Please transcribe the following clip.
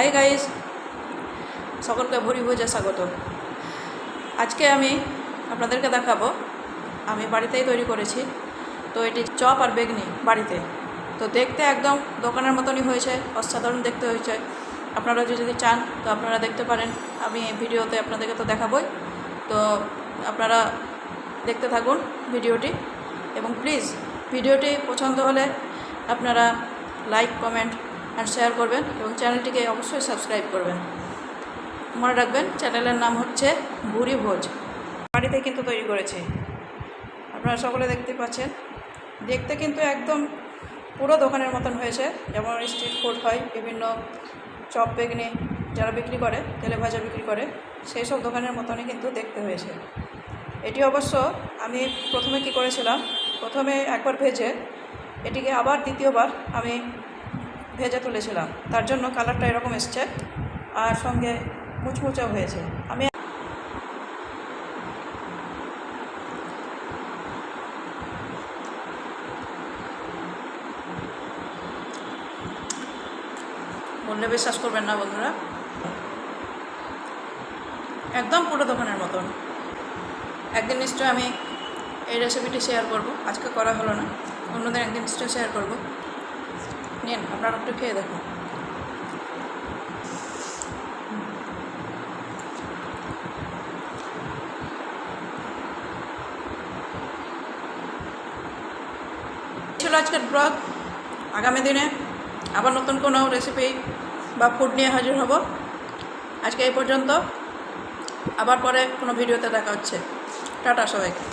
Hi guys সকলকে ভুরি ভোজে স্বাগত। আজকে আমি আপনাদেরকে দেখাবো, আমি বাড়িতেই তৈরি করেছি। তো এটি চপ আর বেগনি বাড়িতে। তো দেখতে একদম দোকানের মতনই হয়েছে, অসাধারণ দেখতে হয়েছে। আপনারা যদি চান, তো আপনারা দেখতে পারেন। আমি ভিডিওতে আপনাদেরকে তো দেখাবই। তো আপনারা দেখতে থাকুন ভিডিওটি। এবং প্লিজ ভিডিওটি পছন্দ হলে আপনারা লাইক কমেন্ট অ্যান্ড শেয়ার করবেন এবং চ্যানেলটিকে অবশ্যই সাবস্ক্রাইব করবেন। মনে রাখবেন চ্যানেলের নাম হচ্ছে বুড়ি ভোজ। বাড়িতে কিন্তু তৈরি করেছি। আপনারা সকলে দেখতে পাচ্ছেন। দেখতে কিন্তু একদম পুরো দোকানের মতন হয়েছে। যেমন স্ট্রিট ফুড হয়, বিভিন্ন চপ বেগনি যারা বিক্রি করে, তেলে ভাজা বিক্রি করে, সেই সব দোকানের মতনই কিন্তু দেখতে হয়েছে। এটি অবশ্য আমি প্রথমে কি করেছিলাম, প্রথমে একবার ভেজে, এটিকে আবার দ্বিতীয়বার আমি ভেজে তুলেছিলাম। তার জন্য কালারটা এরকম এসছে আর সঙ্গে মুচমুচেও হয়েছে। আমি বললে বিশ্বাস করবেন না বন্ধুরা। একদম পুরো দোকানের মতন। একদিন নিশ্চয়ই আমি এই রেসিপিটি শেয়ার করব। আজকে করা হলো না। অন্যদিন একদিন নিশ্চয়ই শেয়ার করব। নিন, আপনারা একটু খেয়ে দেখুন। ছিল আজকের ব্লগ। আগামী দিনে আবার নতুন কোনো রেসিপি বা ফুড নিয়ে হাজির হব। আজকে এই পর্যন্ত। আবার পরে কোনো ভিডিওতে দেখা হচ্ছে। টাটা সবাইকে।